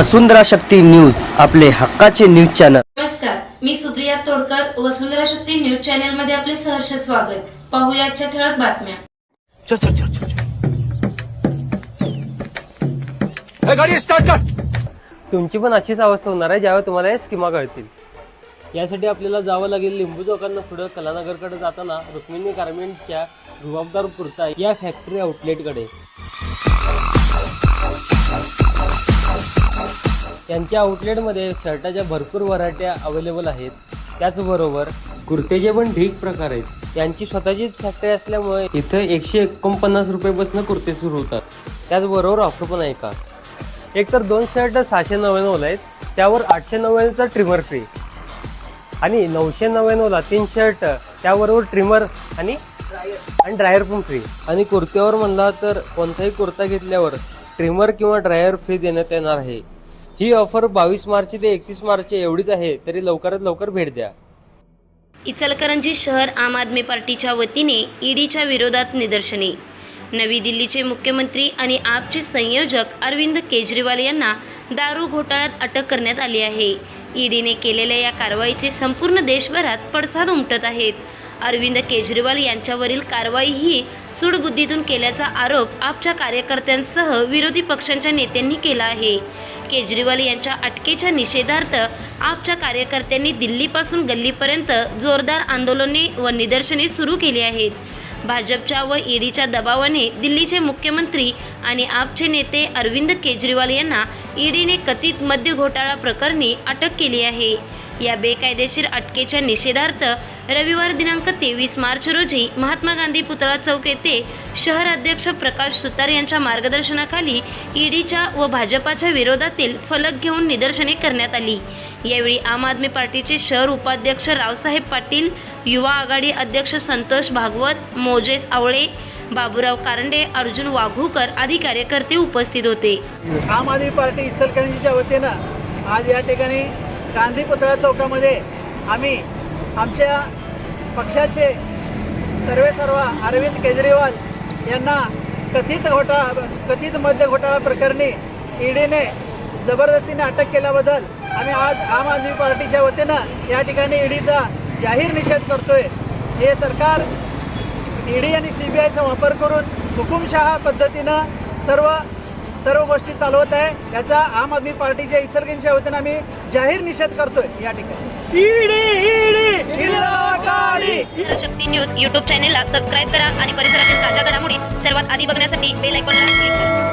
वसुंधरा Shakti news आपले हक्काचे news channel. नमस्कार मी सुप्रिया तोडकर वसुंधरा शक्ती न्यूज चॅनलमध्ये आपले सहर्ष स्वागत. पाहूया आजच्या ठळक बातम्या. चल चल चल चल चल. ए, गाडी स्टार्ट कर. तुमची पण अशीच अवस्था होणार आहे ज्यावेळी तुम्हाला या स्कीमा कळतील. यासाठी आपल्याला जावं लागेल लिंबू चौकांना पुढं कलानगरकडे जाताना रुक्मिणी गार्मेंटच्या रुबाबदार पुरता या फॅक्टरी आउटलेटकडे त्यांच्या आउटलेटमध्ये शर्टाच्या भरपूर व्हरायट्या अवेलेबल आहेत. त्याचबरोबर कुर्तेचे पण ढीक प्रकार आहेत. त्यांची स्वतःचीच फॅक्टरी असल्यामुळे इथं एकशे एकोणपन्नास रुपयेपासून कुर्ते सुरू होतात. त्याचबरोबर ऑफर पण आहे का? एक तर दोन शर्ट सहाशे नव्याण्णवला आहेत. त्यावर आठशे नव्याण्णवचा ट्रिमर फ्री आणि नऊशे नव्याण्णवला तीन शर्ट त्याबरोबर ट्रिमर आणि आणि ड्रायर पण फ्री आणि कुर्त्यावर म्हणला तर कोणताही कुर्ता घेतल्यावर ट्रिमर किंवा ड्रायर फ्री देण्यात येणार आहे. ही ऑफर बावीस मार्च ते एकतीस मार्च एवढीच आहे तरी लवकरात लवकर भेट द्या. इचलकरंजी शहर आम आदमी पार्टीच्या वतीने ईडीच्या विरोधात निदर्शने. नवी दिल्लीचे मुख्यमंत्री आणि आपचे संयोजक अरविंद केजरीवाल यांना दारू घोटाळ्यात अटक करण्यात आली आहे. ईडीने केलेल्या या कारवाईचे संपूर्ण देशभरात पडसाद उमटत आहेत. अरविंद केजरीवाल यांच्यावरील कारवाई ही सूडबुद्धीतून केल्याचा आरोप आपच्या कार्यकर्त्यांसह विरोधी पक्षांच्या नेत्यांनी केला आहे. केजरीवाल यांच्या अटकेच्या निषेधार्थ आपच्या कार्यकर्त्यांनी दिल्लीपासून गल्लीपर्यंत जोरदार आंदोलने व निदर्शने सुरू केली आहेत. भाजपच्या व ईडीच्या दबावाने दिल्लीचे मुख्यमंत्री आणि आपचे नेते अरविंद केजरीवाल यांना ईडीने कथित मद्य घोटाळा प्रकरणी अटक केली आहे. या बेकायदेशीर अटकेच्या निषेधार्थ रविवार दिनांक तेवीस मार्च रोजी महात्मा गांधी पुतळा चौक येथे शहर अध्यक्ष प्रकाश सुतार यांच्या मार्गदर्शनाखाली ईडीच्या व भाजपाच्या विरोधातील फलक घेऊन निदर्शने करण्यात आली. यावेळी आम आदमी पार्टीचे शहर उपाध्यक्ष रावसाहेब पाटील युवा आघाडी अध्यक्ष संतोष भागवत मोजेस आवळे बाबूराव कारंडे अर्जुन वाघूकर आदी कार्यकर्ते उपस्थित होते. आम आदमी पार्टी इचलकरंजीच्या वतीनं आज या ठिकाणी गांधी पुतळा चौकामध्ये आम्ही आमच्या पक्षाचे सर्वे सर्व अरविंद केजरीवाल यांना कथित घोटाळा कथित मद्य घोटाळा प्रकरणी ईडीने जबरदस्तीने अटक केल्याबद्दल आम्ही आज आम आदमी पार्टीच्या वतीनं या ठिकाणी ईडीचा जाहीर निषेध करतोय. हे सरकार ईडी आणि सी बी आयचा वापर करून हुकुमशहा पद्धतीनं सर्व सर्व गोष्टी चालवत आहे. याचा आम आदमी पार्टीच्या इचलकरंजीच्या वतीनं आम्ही जाहीर निषेध करतोय या ठिकाणी. ED ED! ED! Shakti news YouTube चॅनेलला सबस्क्राईब करा आणि परिसरातील ताज्या घडामोडी सर्वात आधी बघण्यासाठी बेल आयकॉनला क्लिक करा.